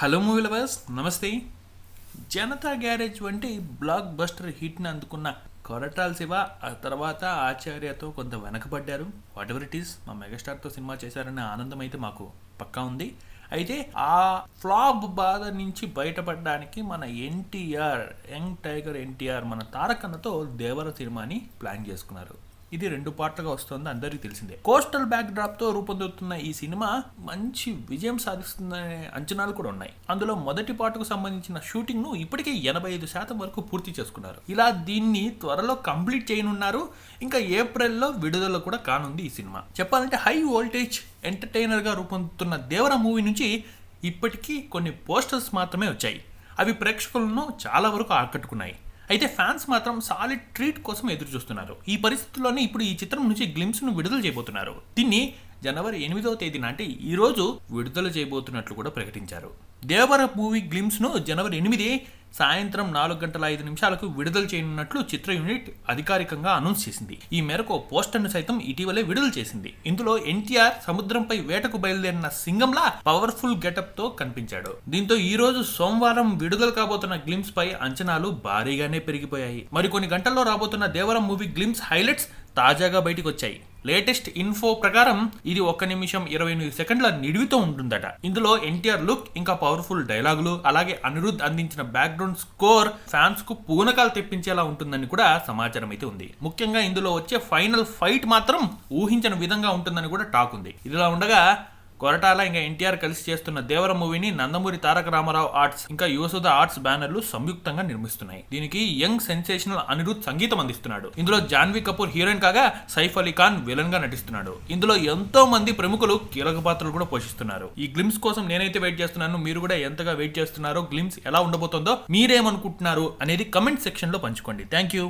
Hello movie lovers నమస్తే. Janatha garage వంటి block buster హిట్ని అందుకున్న కొరటాల శివ ఆ తర్వాత ఆచార్యతో కొంత వెనకబడ్డారు. వాట్ ఎవర్ ఇట్ ఈస్ మా మెగాస్టార్తో సినిమా చేశారనే ఆనందం అయితే మాకు పక్కా ఉంది. అయితే ఆ ఫ్లాప్ బాధ నుంచి బయటపడడానికి మన ఎన్టీఆర్ యంగ్ టైగర్ ఎన్టీఆర్ మన తారకన్నతో దేవర సినిమాని ప్లాన్ చేసుకున్నారు. ఇది రెండు పార్ట్లుగా వస్తుంది అందరికీ తెలిసిందే. కోస్టల్ బ్యాక్ డ్రాప్తో రూపొందుతున్న ఈ సినిమా మంచి విజయం సాధిస్తుందనే అంచనాలు కూడా ఉన్నాయి. అందులో మొదటి పార్ట్కు సంబంధించిన షూటింగ్ను ఇప్పటికే ఎనభై ఐదు శాతం వరకు పూర్తి చేసుకున్నారు. ఇలా దీన్ని త్వరలో కంప్లీట్ చేయనున్నారు. ఇంకా ఏప్రిల్లో విడుదల కూడా కానుంది ఈ సినిమా. చెప్పాలంటే హై వోల్టేజ్ ఎంటర్టైనర్గా రూపొందుతున్న దేవర మూవీ నుంచి ఇప్పటికీ కొన్ని పోస్టర్స్ మాత్రమే వచ్చాయి. అవి ప్రేక్షకులను చాలా వరకు ఆకట్టుకున్నాయి. అయితే ఫ్యాన్స్ మాత్రం సాలిడ్ ట్రీట్ కోసం ఎదురు చూస్తున్నారు ఈ పరిస్థితుల్లోనే ఇప్పుడు ఈ చిత్రం నుంచి గ్లిమ్స్ను విడుదల చేయబోతున్నారు. దీన్ని జనవరి ఎనిమిదవ తేదీన అంటే ఈ రోజు విడుదల చేయబోతున్నట్లు కూడా ప్రకటించారు. దేవర మూవీ గ్లిమ్స్ను జనవరి ఎనిమిది సాయంత్రం నాలుగు గంటల ఐదు నిమిషాలకు విడుదల చేయనున్నట్లు చిత్ర యూనిట్ అధికారికంగా అనౌన్స్ చేసింది. ఈ మేరకు పోస్టర్ను సైతం ఇటీవలే విడుదల చేసింది. ఇందులో ఎన్టీఆర్ సముద్రంపై వేటకు బయలుదేరిన సింగంలా పవర్ఫుల్ గెటప్తో కనిపించాడు. దీంతో ఈ రోజు సోమవారం విడుదల కాబోతున్న గ్లిమ్స్ పై అంచనాలు భారీగానే పెరిగిపోయాయి. మరికొన్ని గంటల్లో రాబోతున్న దేవరం మూవీ గ్లిమ్స్ హైలైట్స్ తాజాగా బయటకు వచ్చాయి లేటెస్ట్ ఇన్ఫో ప్రకారం ఇది ఒక్క నిమిషం ఇరవై ఎనిమిది సెకండ్ల నిడివితో ఉంటుందట. ఇందులో ఎన్టీఆర్ లుక్ ఇంకా పవర్ఫుల్ డైలాగులు అలాగే అనిరుద్ధ్ అందించిన బ్యాక్గ్రౌండ్ స్కోర్ ఫ్యాన్స్కు పూనకాలు తెప్పించేలా ఉంటుందని కూడా సమాచారం అయితే ఉంది. ముఖ్యంగా ఇందులో వచ్చే ఫైనల్ ఫైట్ మాత్రం ఊహించని విధంగా ఉంటుందని కూడా టాక్ ఉంది. ఇదిలా ఉండగా కొరటాల ఇంకా ఎన్టీఆర్ కలిసి చేస్తున్న దేవర మూవీని నందమూరి తారక రామారావు ఆర్ట్స్ ఇంకా యువసుధ ఆర్ట్స్ బ్యానర్లు సంయుక్తంగా నిర్మిస్తున్నాయి. దీనికి యంగ్ సెన్సేషనల్ అనిరుద్ సంగీతం అందిస్తున్నాడు. ఇందులో జాన్వీ కపూర్ హీరోయిన్ కాగా సైఫ్ అలీ ఖాన్ విలన్గా నటిస్తున్నాడు. ఇందులో ఎంతో మంది ప్రముఖులు కీలక పాత్రలు కూడా పోషిస్తున్నారు. ఈ గ్లిమ్స్ కోసం నేనైతే వెయిట్ చేస్తున్నాను మీరు కూడా ఎంతగా వెయిట్ చేస్తున్నారో గ్లిమ్స్ ఎలా ఉండబోతుందో మీరేమనుకుంటున్నారు అనేది కమెంట్ సెక్షన్లో పంచుకోండి. Thank you.